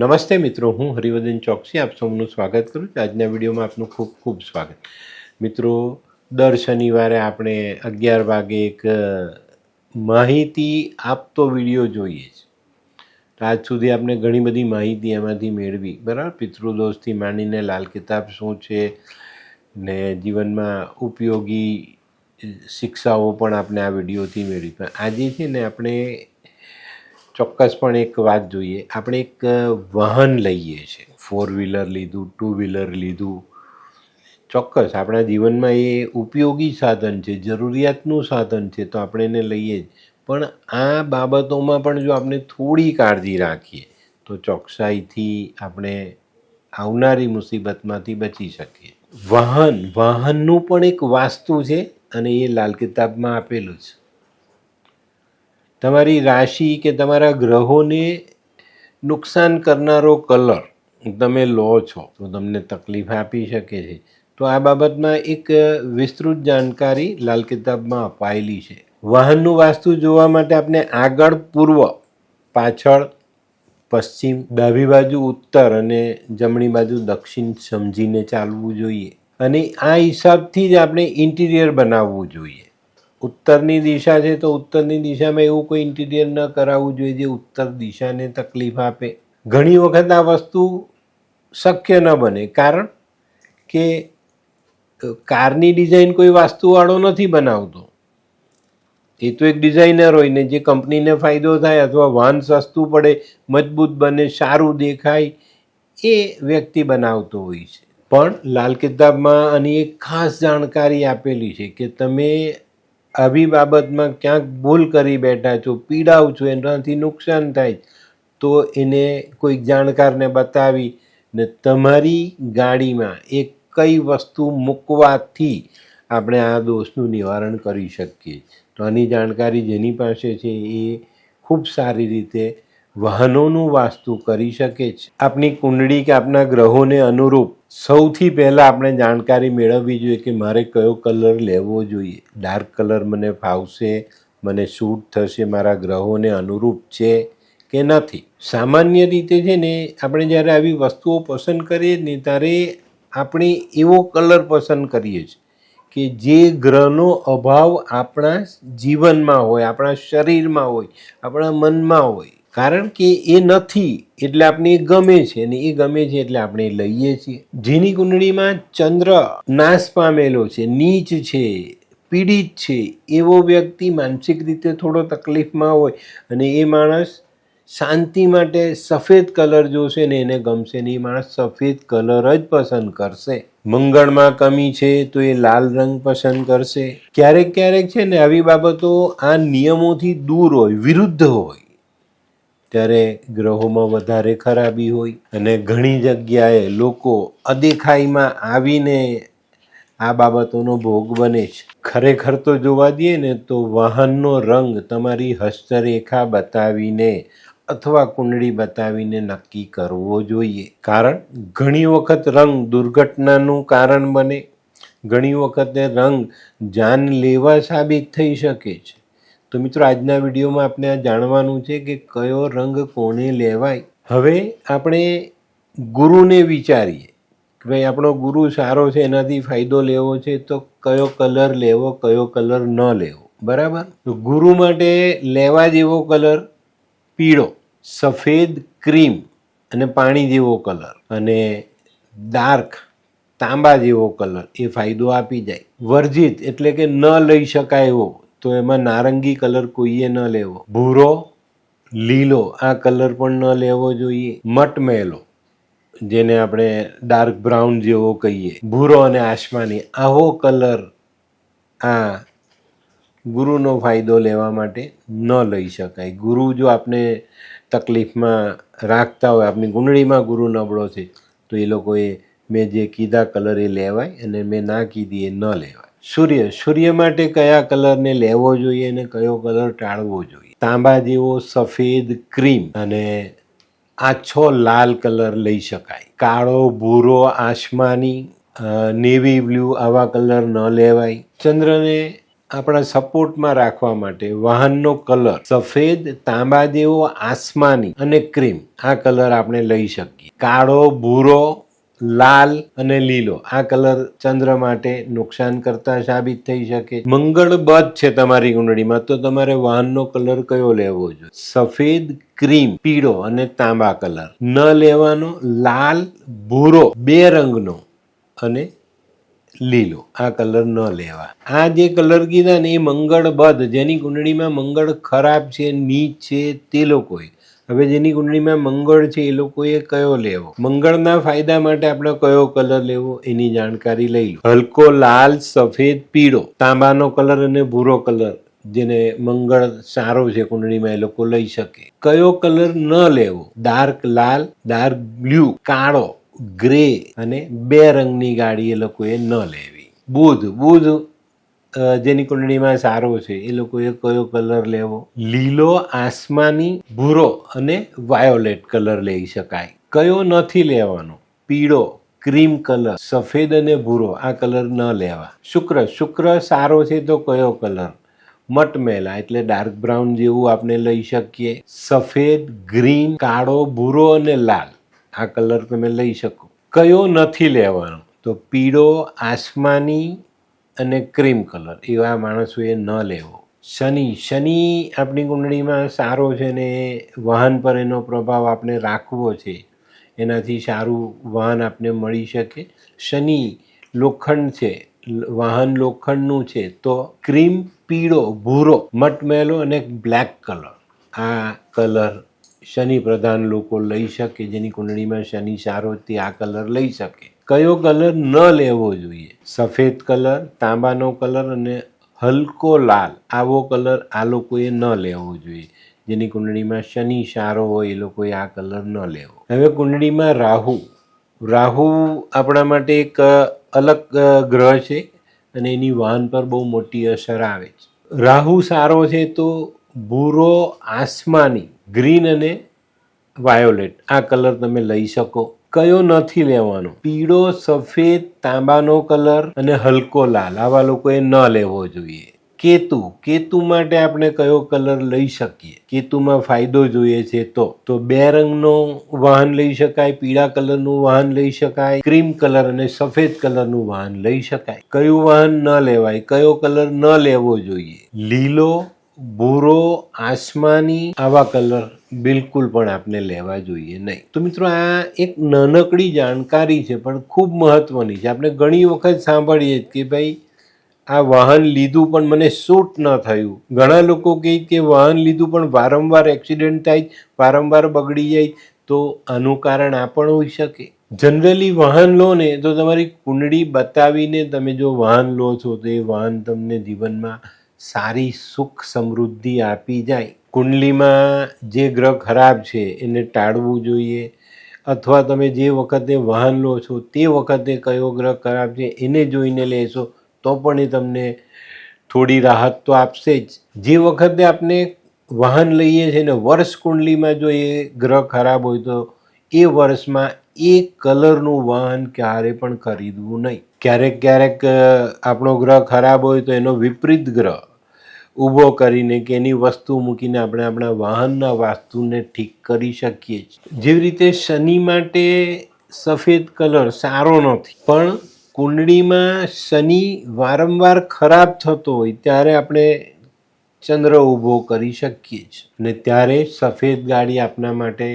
નમસ્તે મિત્રો, હું હરિવર્ધન ચોકસી, આપ સૌનું સ્વાગત કરું છું. આજના વિડીયોમાં આપનું ખૂબ ખૂબ સ્વાગત. મિત્રો, દર શનિવારે આપણે અગિયાર વાગે એક માહિતી આપતો વીડિયો જોઈએ છે. તો આજ સુધી આપણે ઘણી બધી માહિતી એમાંથી મેળવી. બરાબર? પિતૃદોષથી માંડીને લાલ કિતાબ શું છે ને જીવનમાં ઉપયોગી શિક્ષાઓ પણ આપણે આ વિડીયોથી મેળવી. પણ આજે છે ને આપણે ચોક્કસપણે એક વાત જોઈએ. આપણે એક વાહન લઈએ છીએ. ફોર વ્હીલર લીધું ટુ વ્હીલર લીધું. ચોક્કસ આપણા જીવનમાં એ ઉપયોગી સાધન છે, જરૂરિયાતનું સાધન છે તો આપણે એને લઈએ જ. પણ આ બાબતોમાં પણ જો આપણે થોડી કાળજી રાખીએ, તો ચોકસાઈથી આપણે આવનારી મુસીબતમાંથી બચી શકીએ. વાહન, વાહનનું પણ એક વાસ્તુ છે અને એ લાલ કિતાબમાં આપેલું છે. તમારી રાશિ કે તમારા ગ્રહોને નુકસાન કરનારો કલર તમે લો છો, તો તમને તકલીફ આપી શકે છે. તો આ બાબતમાં એક વિસ્તૃત જાણકારી લાલ કિતાબમાં અપાયેલી છે. વાહનનું વાસ્તુ જોવા માટે આપણે આગળ પૂર્વ, પાછળ, પશ્ચિમ, ડાબી બાજુ, ઉત્તર અને જમણી બાજુ, દક્ષિણ સમજીને ચાલવું જોઈએ. અને આ હિસાબથી જ આપણે ઇન્ટિરિયર બનાવવું જોઈએ. ઉત્તરની દિશા છે તો ઉત્તરની દિશામાં એવું કોઈ ઇન્ટિરિયર ન કરાવવું જોઈએ જે ઉત્તર દિશાને તકલીફ આપે. ઘણી વખત આ વસ્તુ શક્ય ન બને. કારણ કે કારની ડિઝાઇન કોઈ વાસ્તુવાળો નથી બનાવતો. એ તો એક ડિઝાઇનર હોય ને જે કંપનીને ફાયદો થાય અથવા વાહન સસ્તું પડે, મજબૂત બને, સારું દેખાય, એ વ્યક્તિ બનાવતો હોય છે. પણ લાલ કિતાબમાં આની એક ખાસ જાણકારી આપેલી છે કે તમે આવી બાબતમાં ક્યાંક ભૂલ કરી બેઠા છો પીડાવ છો, એનાથી નુકસાન થાય. તો એને કોઈક જાણકારને બતાવી ને તમારી ગાડીમાં એ કઈ વસ્તુ મૂકવાથી આપણે આ દોષનું નિવારણ કરી શકીએ તો આની જાણકારી જેની પાસે છે એ ખૂબ સારી રીતે વાહનોનું વાસ્તુ કરી શકે છે. આપની કુંડળી કે આપના ગ્રહોને અનુરૂપ સૌથી પહેલાં આપણે જાણકારી મેળવવી જોઈએ કે મારે કયો કલર લેવો જોઈએ. ડાર્ક કલર મને ફાવશે, મને સૂટ થશે, મારા ગ્રહોને અનુરૂપ છે કે નથી. સામાન્ય રીતે છે ને, આપણે જ્યારે આવી વસ્તુઓ પસંદ કરીએ ને ત્યારે આપણે એવો કલર પસંદ કરીએ છીએ કે જે ગ્રહનો અભાવ આપણા જીવનમાં હોય, આપણા શરીરમાં હોય, આપણા મનમાં હોય. કારણ કે એ નથી એટલે આપણે એ ગમે છે અને એ ગમે છે એટલે આપણે લઈએ છીએ. જેની કુંડળીમાં ચંદ્ર નાશ પામેલો છે, નીચ છે, પીડિત છે, એવો વ્યક્તિ માનસિક રીતે થોડો તકલીફમાં હોય અને એ માણસ શાંતિ માટે સફેદ કલર જોશે ને એને ગમશે ને એ માણસ સફેદ કલર જ પસંદ કરશે. મંગળમાં કમી છે તો એ લાલ રંગ પસંદ કરશે. ક્યારેક ક્યારેક છે ને આવી બાબતો આ નિયમોથી દૂર હોય, વિરુદ્ધ હોય. ત્યારે ગ્રહોમાં વધારે ખરાબી હોય અને ઘણી જગ્યાએ લોકો અદેખાઈમાં આવીને આ બાબતોનો ભોગ બને છે. ખરેખર તો જોવા દઈએ ને તો વાહનનો રંગ તમારી હસ્તરેખા બતાવીને અથવા કુંડળી બતાવીને નક્કી કરવો જોઈએ. કારણ ઘણી વખત રંગ દુર્ઘટનાનું કારણ બને. ઘણી વખતે રંગ જાનલેવા સાબિત થઈ શકે છે. તો મિત્રો, આજના વિડીયોમાં આપણે જાણવાનું છે કે કયો રંગ કોને લેવાય. હવે આપણે ગુરુને વિચારીએ કે ભાઈ, આપણો ગુરુ સારો છે, એનાથી ફાયદો લેવો છે, તો કયો કલર લેવો, કયો કલર ન લેવો. બરાબર? તો ગુરુ માટે લેવા જેવો કલર પીળો, સફેદ ક્રીમ અને પાણી જેવો કલર અને ડાર્ક, તાંબા જેવો કલર એ ફાયદો આપી જાય. વર્જિત એટલે કે ન લઈ શકાય એવો. તો એમાં નારંગી કલર કોઈએ ન લેવો. ભૂરો, લીલો, આ કલર પણ ન લેવો જોઈએ. મટમેલો, જેને આપણે ડાર્ક બ્રાઉન જેવો કહીએ. ભૂરો અને આસમાની આવો કલર આ ગુરુનો ફાયદો લેવા માટે ન લઈ શકાય. ગુરુ જો આપને તકલીફમાં રાખતા હોય, આપની ગુંડળીમાં ગુરુ નબળો છે, તો એ લોકોએ મેં જે કીધા કલર એ લેવાય અને મેં ના કીધી એ ન લેવાય. સૂર્ય. સૂર્ય માટે કયા કલરને લેવો જોઈએ અને કયો કલર ટાળવો જોઈએ? તાંબા જેવો સફેદ ક્રીમ અને આછો લાલ કલર લઈ શકાય. કાળો, ભૂરો, આસમાની નેવી, બ્લુ આવા કલર ન લેવાય. ચંદ્રને આપણા સપોર્ટમાં રાખવા માટે વાહનનો કલર સફેદ, તાંબા જેવો, આસમાની અને ક્રીમ આ કલર આપણે લઈ શકીએ. કાળો, ભૂરો લાલ અને લીલો. આ કલર ચંદ્ર માટે નુકસાન કરતા સાબિત થઈ શકે. મંગળ બધ છે તમારી કુંડળીમાં તો તમારે વાહનનો કલર કયો લેવો જોઈએ? સફેદ, ક્રીમ, પીળો અને તાંબા કલર. ન લેવાનો, લાલ, ભૂરો, બે રંગનો અને લીલો. આ કલર ન લેવા. આ જે કલર કીધા ને એ મંગળ બધ જેની કુંડળીમાં મંગળ ખરાબ છે, નીચ છે, તે લોકોએ હવે જેની કુંડળીમાં મંગળ છે એ લોકોએ કયો લેવો? મંગળના ફાયદા માટે આપણે કયો કલર લેવો એની જાણકારી લઈ લો. હલકો, લાલ, સફેદ, પીળો. તાંબાનો કલર અને ભૂરો કલર જેને મંગળ સારો છે કુંડળીમાં એ લોકો લઈ શકે. કયો કલર ન લેવો? ડાર્ક લાલ, ડાર્ક બ્લુ, કાળો, ગ્રે અને બે રંગની ગાડી એ લોકોએ ન લેવી. બુધ બુધ જેની કુંડળીમાં સારો છે. એ લોકોએ કયો કલર લેવો? લીલો, આસમાની, ભૂરો અને વાયોલેટ કલર લઈ શકાય. કયો નથી લેવાનો? પીળો, ક્રીમ કલર, સફેદ અને ભૂરો, આ કલર ન લેવા. શુક્ર શુક્ર સારો છે તો કયો કલર? મટમેલા, એટલે ડાર્ક બ્રાઉન જેવું આપણે લઈ શકીએ. સફેદ, ગ્રીન, કાળો, ભૂરો અને લાલ, આ કલર તમે લઈ શકો. કયો નથી લેવાનો? તો પીળો, આસમાની અને ક્રીમ કલર. એવા માણસોએ ન લેવો. શનિ શનિ આપણી કુંડળીમાં સારો છે ને વાહન પર એનો પ્રભાવ આપણે રાખવો છે. એનાથી સારું વાહન આપને મળી શકે. શનિ લોખંડ છે, વાહન લોખંડનું છે, તો ક્રીમ, પીળો, ભૂરો, મટમેલો અને બ્લેક કલર. આ કલર શનિ પ્રધાન લોકો લઈ શકે, જેની કુંડળીમાં શનિ સારો તે આ કલર લઈ શકે. કયો કલર ન લેવો જોઈએ? સફેદ કલર, તાંબાનો કલર અને હલકો લાલ. આવો કલર આ લોકોએ ન લેવો જોઈએ. જેની કુંડળીમાં શનિ સારો હોય એ લોકોએ આ કલર ન લેવો. હવે કુંડળીમાં રાહુ. રાહુ આપણા માટે એક અલગ ગ્રહ છે અને એની વાહન પર બહુ મોટી અસર આવે છે. રાહુ સારો છે તો ભૂરો, આસમાની, ગ્રીન અને વાયોલેટ આ કલર તમે લઈ શકો. કયો નથી લેવાનો? પીળો, સફેદ, તાંબાનો કલર અને હલકો લાલ. આવા લોકોએ ન લેવો જોઈએ. કેતુ. કેતુ માટે આપણે કયો કલર લઈ શકીએ? કેતુમાં ફાયદો જોઈએ છે તો. તો બે રંગનો વાહન લઈ શકાય, પીળા કલરનું વાહન લઈ શકાય, ક્રીમ કલર અને સફેદ કલરનું વાહન લઈ શકાય. કયું વાહન ન લેવાય, કયો કલર ન લેવો જોઈએ? લીલો ભૂરો, આસમાની આવા કલર બિલકુલ પણ આપણે લેવા જોઈએ નહીં. તો મિત્રો, આ એક નાનકડી જાણકારી છે, પણ ખૂબ મહત્વની છે. આપણે ઘણી વખત સાંભળીએ કે ભાઈ, આ વાહન લીધું પણ મને શૂટ ન થયું. ઘણા લોકો કહે કે વાહન લીધું પણ વારંવાર એક્સિડન્ટ થાય, વારંવાર બગડી જાય, તો આનું કારણ આ પણ હોઈ શકે. જનરલી વાહન લો ને, તો તમારી કુંડળી બતાવીને તમે જો વાહન લો છો, તો એ વાહન તમને જીવનમાં સારી સુખ સમૃદ્ધિ આપી જાય. કુંડલીમાં જે ગ્રહ ખરાબ છે, એને ટાળવું જોઈએ. અથવા તમે જે વખતે વાહન લો છો, તે વખતે કયો ગ્રહ ખરાબ છે, એને જોઈને લેશો, તો પણ એ તમને થોડી રાહત તો આપશે જ. જે વખતે આપણે વાહન લઈએ છીએ ને, વર્ષ કુંડલીમાં જો એ ગ્રહ ખરાબ હોય તો, એ વર્ષમાં એ કલરનું વાહન ક્યારે પણ ખરીદવું નહીં. ક્યારેક ક્યારેક આપણો ગ્રહ ખરાબ હોય તો એનો વિપરીત ગ્રહ ઊભો કરીને કે એની વસ્તુ મૂકીને આપણે આપણા વાહનના વાસ્તુને ઠીક કરી શકીએ છીએ. જેવી રીતે શનિ માટે સફેદ કલર સારો નથી, પણ કુંડળીમાં શનિ વારંવાર ખરાબ થતો હોય ત્યારે આપણે ચંદ્ર ઊભો કરી શકીએ છીએ અને ત્યારે સફેદ ગાડી આપણા માટે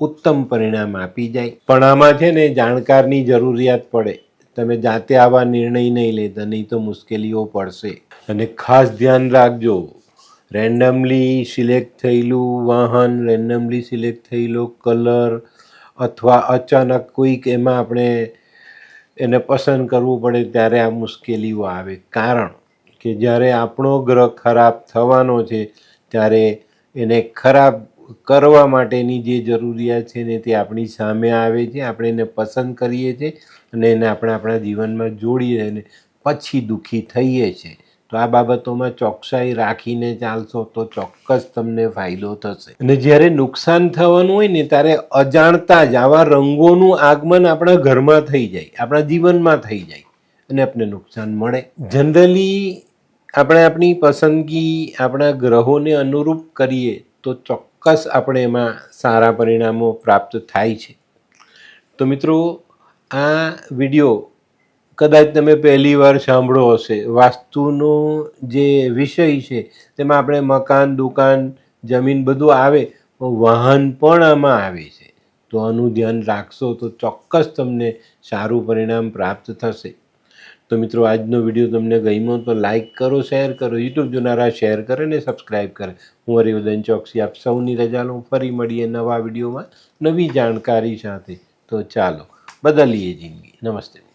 ઉત્તમ પરિણામ આપી જાય. પણ આમાં છે ને જાણકારની જરૂરિયાત પડે. તમે જાતે આવા નિર્ણય નહીં લેતા, નહીં તો મુશ્કેલીઓ પડશે. અને ખાસ ધ્યાન રાખજો. રેન્ડમલી સિલેક્ટ થયેલું વાહન રેન્ડમલી સિલેક્ટ થયેલો કલર અથવા અચાનક કોઈક એમાં આપણે એને પસંદ કરવું પડે ત્યારે આ મુશ્કેલીઓ આવે. કારણ કે જ્યારે આપણો ગ્રહ ખરાબ થવાનો છે, ત્યારે એને ખરાબ કરવા માટેની જે જરૂરિયાત છે ને તે આપણી સામે આવે છે, આપણે એને પસંદ કરીએ છીએ અને એને આપણે આપણા જીવનમાં જોડીએ અને પછી દુઃખી થઈએ છીએ. તો આ બાબતોમાં ચોકસાઈ રાખીને ચાલશો તો ચોક્કસ તમને ફાયદો થશે. અને જ્યારે નુકસાન થવાનું હોય ને ત્યારે અજાણતા જ આવા રંગોનું આગમન આપણા ઘરમાં થઈ જાય, આપણા જીવનમાં થઈ જાય અને આપણે નુકસાન મળે. જનરલી આપણે આપણી પસંદગી આપણા ગ્રહોને અનુરૂપ કરીએ તો ચોક્કસ આપણે એમાં સારા પરિણામો પ્રાપ્ત થાય છે. તો મિત્રો, આ વીડિયો કદાચ તમે પહેલી વાર સાંભળો હશે. વાસ્તુનો જે વિષય છે, તેમાં આપણે મકાન, દુકાન, જમીન બધું આવે વાહન પણ આમાં આવે છે. તો આનું ધ્યાન રાખશો તો ચોક્કસ તમને સારું પરિણામ પ્રાપ્ત થશે. તો મિત્રો, આજનો વીડિયો તમને ગમ્યો તો લાઇક કરો, શેર કરો, યુટ્યુબ જોનારા શેર કરે ને સબસ્ક્રાઈબ કરે. હું હરિવદન ચોકસી, આપ સૌની રજા લઉં. ફરી મળીએ નવા વિડીયોમાં નવી જાણકારી સાથે. તો ચાલો, બદલીએ જિંદગી. નમસ્તે.